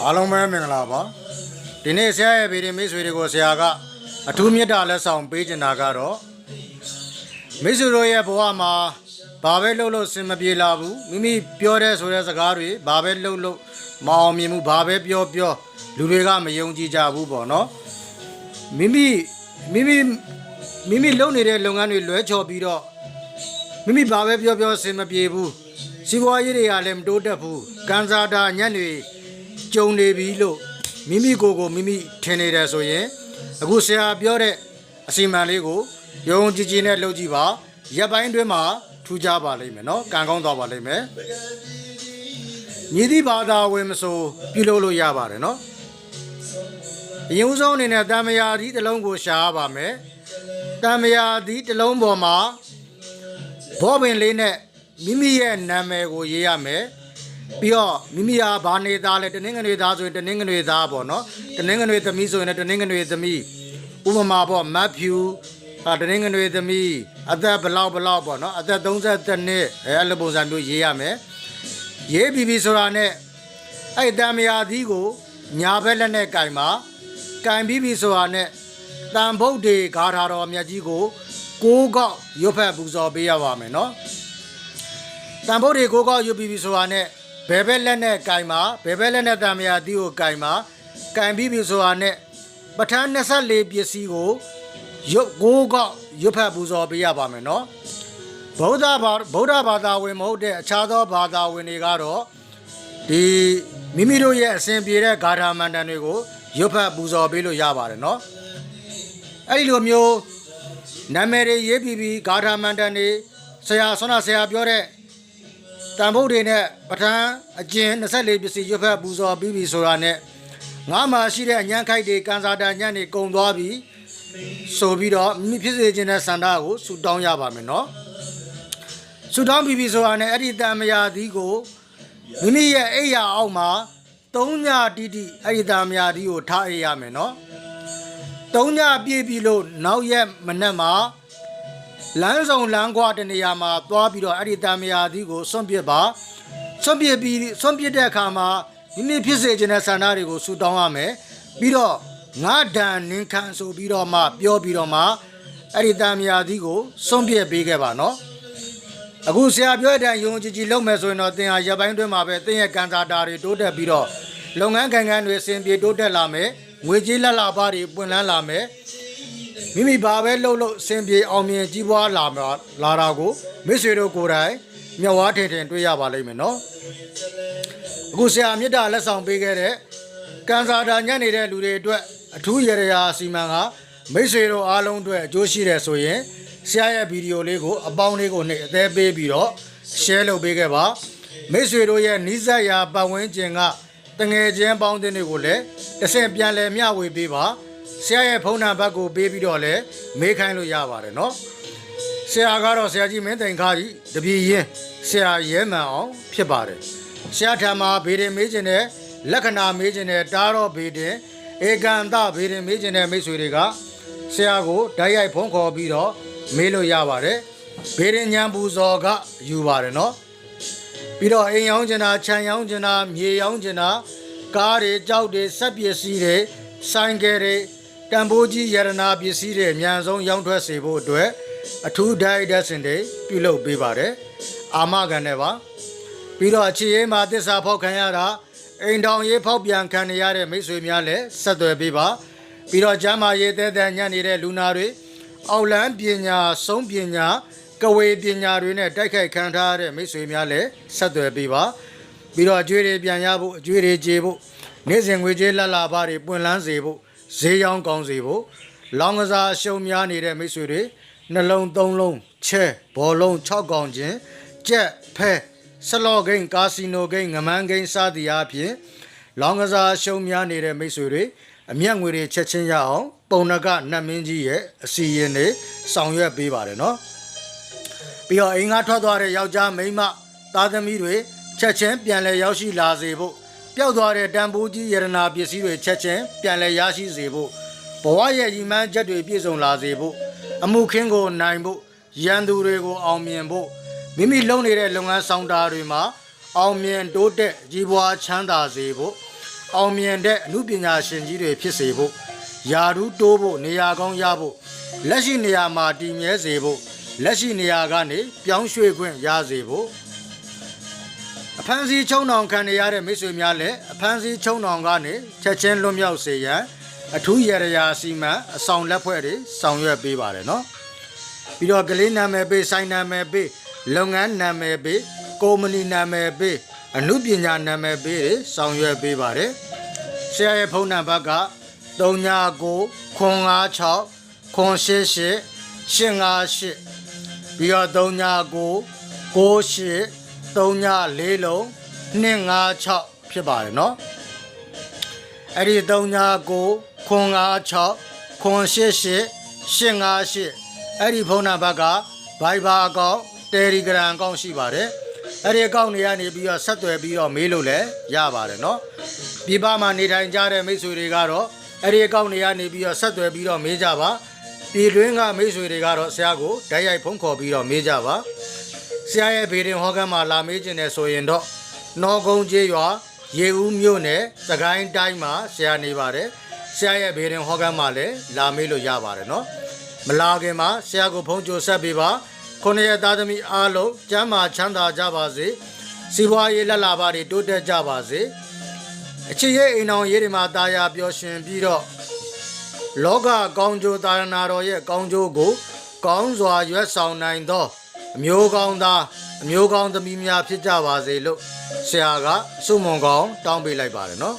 အားလုံးပဲမင်္ဂလာပါဒီနေ့ဆရာရဲ့ဗီဒီမိတ်ဆွေတွေကိုဆရာကအထူးမေတ္တာလက်ဆောင်ပေးချင်တာကတော့မိတ်ဆွေတို့ရဲ့ဘဝမှာဘာပဲလုပ်လို့စင်မပြေလာဘူးမိမိပြောတဲ့ဆိုတဲ့စကားတွေဘာပဲလုပ်လို့မအောင်မြင်ဘူးဘာပဲပြောပြောလူတွေကမယုံကြည်ကြဘူးပေါ့နော်မိမိမိမိမိမိလုပ်နေတဲ့လုပ်ငန်းတွေလွဲချော်ပြီးတော့မိမိဘာပဲပြောပြောစင်မပြေဘူးစီးပွားရေးတွေကလည်းမတိုးတက်ဘူးကန်စာတာညံ့တွေ ကြုံနေပြီလို့မိမိကိုယ်ကိုမိမိထင်နေတယ်ဆိုရင်အခုဆရာပြောတဲ့အစီအမံလေးကိုယုံကြည်ကြည်နဲ့လုပ်ကြည့်ပါရက်ပိုင်းအတွင်းမှာထူးခြားပါလိမ့်မယ်နော်ကံကောင်းသွားပါလိမ့်မယ်ညီသည့်ဘာသာဝင်မဆိုပြုလုပ်လို့ရပါတယ်နော်အရင်ဦးဆုံးအနေနဲ့တံမယာဒီတစ်လုံးကိုရှာရပါမယ်တံမယာဒီတစ်လုံးပေါ်မှာဘောပင်လေးနဲ့မိမိရဲ့နာမည်ကိုရေးရမယ် ပြီးတော့မိမိဟာဘာနေသားလဲတနင်္ဂနွေသားဆိုရင်တနင်္ဂနွေသားပေါ့နော်တနင်္ဂနွေသမီးဆိုရင်လည်းတနင်္ဂနွေသမီးဥပမာပေါ့မတ်ဖြူဟာတနင်္ဂနွေသမီးအသက်ဘလောက်ဘလောက်ပေါ့နော်အသက်30နှစ်အဲအဲ့လိုပုံစံမျိုးရေးရမယ်ရေးပြီးပြီဆိုတာနဲ့အဲ့တံမယာသီးကိုညာဘက်လက်နဲ့ကင်ပါကင်ပြီးပြီဆိုတာနဲ့တန်ဖုတ်တွေဂါထာတော်မြတ်ကြီးကိုကိုးကောက်ရွတ်ဖက်ပူဇော်ပေးရပါမယ်နော်တန်ဖို့တွေကိုကောက်ယူပြီးပြီဆိုတာနဲ့ ဘယ်ဘက်လက်နဲ့ကင်ပါဘယ်ဘက်လက်နဲ့တံမယာတီးကိုကင်ပါကင်ပြီးပြီဆိုတာနဲ့ပဋ္ဌာန်း24ပစ္စည်းကိုရုပ်ကိုကောက်ရွတ်ဖတ်ပူဇော်ပေးရပါမယ်နော်ဗုဒ္ဓဘာဗုဒ္ဓဘာသာဝင်မဟုတ်တဲ့အခြားသောဘာသာဝင်တွေကတော့ဒီမိမိတို့ရဲ့အစဉ်ပြေတဲ့ဂါထာမန္တန်တွေကိုရွတ်ဖတ်ပူဇော်ပေးလို့ရပါတယ်နော်အဲ့ဒီလိုမျိုးနာမည်တွေရေးပြီးပြီးဂါထာမန္တန်တွေဆရာဆွမ်းနာဆရာပြောတဲ့ တန်ဖို့တွေနဲ့ပဋ္ဌာန်းအကျဉ်24ပစ္စည်းရွတ်ဖက်ပူဇော်ပြီးပြီဆိုတာနဲ့ငါမှရှိတဲ့အညံခိုက်တွေကန်စာတာညံ့တွေကုံသွားပြီဆိုပြီးတော့မိမိဖြစ်စေခြင်းတဲ့စန္ဒကိုဆူတောင်းရပါမယ်နော်ဆူတောင်းပြီးပြီဆိုတာနဲ့အဲ့ဒီတန်မယာသီးကိုမိမိရဲ့အိယာအောက်မှာ၃ညတိတိအဲ့ဒီတန်မယာသီးကိုထားအိပ်ရမယ်နော်၃ညပြည့်ပြီလို့နောက်ရက်မနေ့မှာ လမ်းဆောင်လမ်းကွာတနေရာမှာသွားပြီးတော့အဲ့ဒီတံမယာသီးကိုစွန့်ပစ်ပါစွန့်ပစ်ပြီးစွန့်ပစ်တဲ့အခါမှာမိမိဖြစ်စေခြင်းတဲ့ဆန္ဒတွေကိုဆူတောင်းရမယ်ပြီးတော့ငါဒဏ်နင်းခံဆိုပြီးတော့မှပြောပြီးတော့မှအဲ့ဒီတံမယာသီးကိုစွန့်ပစ်ပေးခဲ့ပါနော်အခုဆရာပြောတဲ့အတိုင်းယုံကြည်ကြည်လုပ်မယ်ဆိုရင်တော့သင်ဟာရပ်ပိုင်းတွင်းမှာပဲသင်ရဲ့ကံစားတာတွေတိုးတက်ပြီးတော့လုပ်ငန်းကိုင်ငန်းတွေအဆင်ပြေတိုးတက်လာမယ်ငွေကြေးလက်လာပါတွေပွင့်လန်းလာမယ် မိမိဘာပဲလှုပ်လို့အစင်ပြေအောင်မြင်ကြီးပွားလာမှာလာတာကိုမိတ်ဆွေတို့ကိုယ်တိုင်မျက်ဝါးထင်ထင်တွေ့ရပါလိမ့်မယ်နော်အခုဆရာမြတ်တာလက်ဆောင်ပေးခဲ့တဲ့ကန်စာတာညံ့နေတဲ့လူတွေအတွက်အထူးရရရာစီမံကမိတ်ဆွေတို့အားလုံးအတွက်အကျိုးရှိတယ်ဆိုရင်ဆရာရဲ့ဗီဒီယိုလေးကိုအပေါင်းလေးကိုနှိပ်အသေးပေးပြီးတော့ share လုပ်ပေးခဲ့ပါမိတ်ဆွေတို့ရဲ့နီးစပ်ရာပတ်ဝန်းကျင်ကတငယ်ချင်းပေါင်းတဲ့တွေကိုလည်းတစ်ဆင့်ပြန်လည်မျှဝေပေးပါ ဆရာရဲ့ဖုန်းနံပါတ်ကိုပေးပြီးတော့လည်းမေးခိုင်းလို့ရပါတယ်နော်ဆရာကတော့ဆရာကြီးမင်းတိုင်ခါကြီးတပည့်ရင်ဆရာရဲမှန်အောင်ဖြစ်ပါတယ်ဆရာထံမှာဗေဒင်မေးခြင်းနဲ့လက္ခဏာမေးခြင်းနဲ့တားတော့ဗေဒင်ဧကန်တဗေဒင်မေးခြင်းနဲ့မိတ်ဆွေတွေကဆရာကိုဓာတ်ရိုက်ဖုန်းခေါ်ပြီးတော့မေးလို့ရပါတယ်ဗေဒင်ညံပူဇော်ကယူပါတယ်နော်ပြီးတော့အိမ်ရောင်းချင်တာခြံရောင်းချင်တာမြေရောင်းချင်တာကားတွေကြောက်တွေစက်ပစ္စည်းတွေဆိုင်ကယ်တွေ တံပိုးကြီးရတနာပစ္စည်းတွေအများဆုံးရောင်းထွက်စေဖို့အတွက်အထူးဒိုင်ဒက်စင်တွေပြုလုပ်ပေးပါတယ်အာမခံနဲ့ပါပြီးတော့အခြေရေးမှာတစ္ဆာဖောက်ခံရတာအိမ်တောင်ရေးဖောက်ပြန်ခံရတဲ့မိတ်ဆွေများလည်းဆက်သွယ်ပေးပါပြီးတော့ကျမ်းမာရေးတဲတဲညံ့နေတဲ့လူနာတွေအောက်လန်းပညာဆုံးပညာကဝေပညာတွေနဲ့တိုက်ခိုက်ခံထားရတဲ့မိတ်ဆွေများလည်းဆက်သွယ်ပေးပါပြီးတော့အကျွေးတွေပြန်ရဖို့အကျွေးတွေကြေဖို့နေ့စဉ်ငွေကြေးလက်လာပါတွေပွင့်လန်းစေဖို့ ဈေးရောင်းကောင်းစေဖို့လောင်းကစားအရှုံများနေတဲ့မိတ်ဆွေတွေနှလုံးသုံးလုံးချဲဘောလုံး6កောင်ချင်းကြက်ဖဲဆလော့ဂိမ်းကာစီနိုဂိမ်းငမန်းဂိမ်းစသည်အပြင်လောင်းကစားအရှုံများနေတဲ့မိတ်ဆွေတွေအမျက်ငွေတွေချက်ချင်းရအောင်ပုံနကနတ်မင်းကြီးရဲ့အစီရင်တွေဆောင်ရွက်ပေးပါတယ်နော်ပြီးတော့အိမ်ကထွက်သွားတဲ့ယောက်ျားမိန်းမသားသမီးတွေချက်ချင်းပြန်လဲရောက်ရှိလာစေဖို့ ပျောက်သွားတဲ့တန်ဖိုးကြီးယရနာပစ္စည်းတွေချက်ချင်းပြန်လဲရရှိစေဖို့ဘဝရဲ့ရည်မှန်းချက်တွေပြည့်စုံလာစေဖို့အမှုခင်းကိုနိုင်ဖို့ရန်သူတွေကိုအောင်မြင်ဖို့မိမိလုပ်နေတဲ့လုပ်ငန်းဆောင်တာတွေမှာအောင်မြင်တိုးတက်ကြီးပွားချမ်းသာစေဖို့အောင်မြင်တဲ့အမှုပညာရှင်ကြီးတွေဖြစ်စေဖို့ယာရုတိုးဖို့နေရာကောင်းရဖို့လက်ရှိနေရာမှာတည်မြဲစေဖို့လက်ရှိနေရာကနေပြောင်းရွှေ့ခွင့်ရစေဖို့ အဖမ်းဆီးချုံနှောင်ခံနေရတဲ့မိတ်ဆွေများလည်းအဖမ်းဆီးချုံနှောင်ကနေချက်ချင်းလွတ်မြောက်စေရန်အထူးရရရာစီမံအဆောင်လက်ဖွဲ့တွေဆောင်ရွက်ပေးပါတယ်နော်ပြီးတော့ကလေးနာမည်ပေးဆိုင်နာမည်ပေးလုပ်ငန်းနာမည်ပေးကုမ္ပဏီနာမည်ပေးအမှုပညာနာမည်ပေးတွေဆောင်ရွက်ပေးပါတယ်ဆရာရဲ့ဖုန်းနံပါတ်က39 956 988 858ပြီးတော့39 98 3ည4လုံး256ဖြစ်ပါတယ်နော်အဲ့ဒီ3ညကို956 988 858အဲ့ဒီဖုန်းနံပါတ်က Viber အကောင့် Telegram အကောင့်ရှိပါတယ်အဲ့ဒီအကောင့်တွေကနေပြီးတော့ဆက်သွယ်ပြီးတော့မေးလို့လည်းရပါတယ်နော်ပြည်ပမှာနေထိုင်ကြတဲ့မိတ်ဆွေတွေကတော့အဲ့ဒီအကောင့်တွေကနေပြီးတော့ဆက်သွယ်ပြီးတော့မေးကြပါပြည်တွင်းကမိတ်ဆွေတွေကတော့ဆရာကိုဓာတ်ရိုက်ဖုန်းခေါ်ပြီးတော့မေးကြပါ ဆရာရဲ့ဗေဒင်ဟောကမ်းမှာလာမေးခြင်းနဲ့ဆိုရင်တော့နော်ကုန်းကျေးရွာရေဦးမြို့နယ်သခိုင်းတိုင်းမှာဆရာနေပါတယ်ဆရာရဲ့ဗေဒင်ဟောကမ်းမှာလည်းလာမေးလို့ရပါတယ်နော်မလာခင်မှာဆရာကိုဖုန်းကြိုဆက်ပေးပါခொနရဲ့သားသမီးအားလုံးကျမ်းမာချမ်းသာကြပါစေစီးပွားရေးလက်လာပါတွေတိုးတက်ကြပါစေအချစ်ရဲ့အိမ်တော်ရေးတွေမှာတာယာပျော်ရွှင်ပြီးတော့လောကကောင်းကျိုးတာရဏတော်ရဲ့ကောင်းကျိုးကို ကောင်းစွာရွတ်ဆောင်နိုင်သော အမျိုးကောင်းသားအမျိုးကောင်းသမီးများဖြစ်ကြပါစေလို့ဆရာကစုမွန်ကောင်းတောင်းပေးလိုက်ပါတယ်နော်